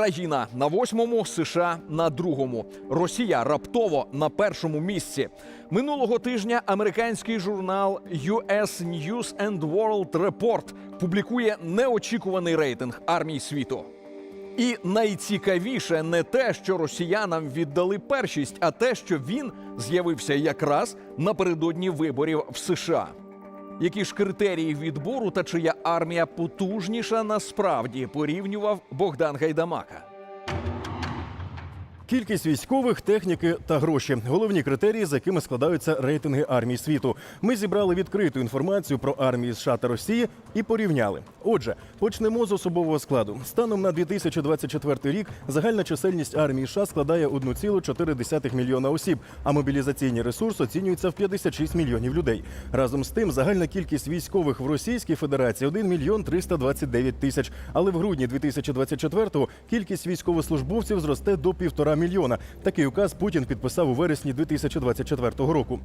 Україна на восьмому, США на другому. Росія раптово на першому місці. Минулого тижня американський журнал US News and World Report публікує неочікуваний рейтинг армій світу. І найцікавіше не те, що росіянам віддали першість, а те, що він з'явився якраз напередодні виборів в США. Які ж критерії відбору та чия армія потужніша насправді порівнював Богдан Гайдамака? Кількість військових, техніки та гроші головні критерії, за якими складаються рейтинги армій світу. Ми зібрали відкриту інформацію про армії США та Росії і порівняли. Отже, почнемо з особового складу. Станом на 2024 рік загальна чисельність армії США складає 1,4 мільйона осіб, а мобілізаційний ресурс оцінюється в 56 мільйонів людей. Разом з тим, загальна кількість військових в Російській Федерації 1 мільйон 329 тисяч. Але в грудні 2024-го кількість військовослужбовців зросте до півтора мільйона. Такий указ Путін підписав у вересні 2024 року.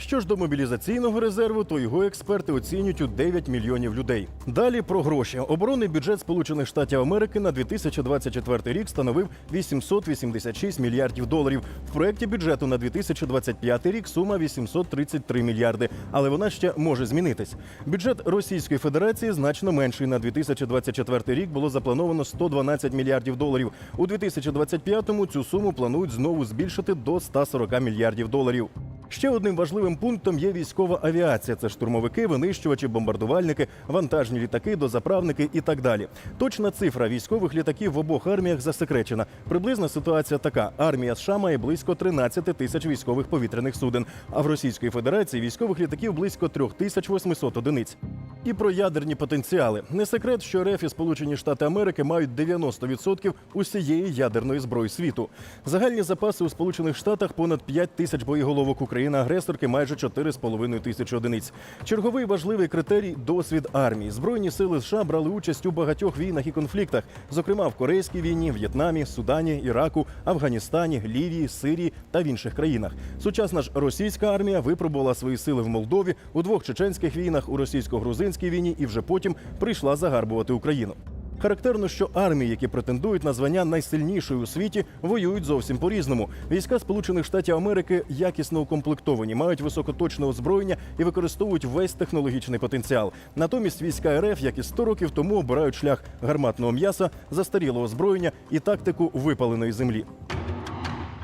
Що ж до мобілізаційного резерву, то його експерти оцінюють у 9 мільйонів людей. Далі про гроші. Оборонний бюджет Сполучених Штатів Америки на 2024 рік становив 886 мільярдів доларів. В проєкті бюджету на 2025 рік сума 833 мільярди, але вона ще може змінитись. Бюджет Російської Федерації значно менший. На 2024 рік було заплановано 112 мільярдів доларів. У 2025-му цю суму планують знову збільшити до 140 мільярдів доларів. Ще одним важливим пунктом є військова авіація. Це штурмовики, винищувачі, бомбардувальники, вантажні літаки, дозаправники і так далі. Точна цифра військових літаків в обох арміях засекречена. Приблизна ситуація така: армія США має близько 13 тисяч військових повітряних суден, а в Російської Федерації військових літаків близько 3800 одиниць. І про ядерні потенціали не секрет, що РФ і Сполучені Штати Америки мають 90% усієї ядерної зброї світу. Загальні запаси у Сполучених Штатах понад 5 тисяч боєголовок України-агресорки, майже 4,5 тисячі одиниць. Черговий важливий критерій досвід армії. Збройні сили США брали участь у багатьох війнах і конфліктах, зокрема в Корейській війні, В'єтнамі, Судані, Іраку, Афганістані, Лівії, Сирії та в інших країнах. Сучасна ж російська армія випробувала свої сили в Молдові у двох чеченських війнах, у російсько-грузинській війні і вже потім прийшла загарбувати Україну. Характерно, що армії, які претендують на звання найсильнішої у світі, воюють зовсім по-різному. Війська Сполучених Штатів Америки якісно укомплектовані, мають високоточне озброєння і використовують весь технологічний потенціал. Натомість війська РФ, як і 100 років тому, обирають шлях гарматного м'яса, застарілого озброєння і тактику випаленої землі.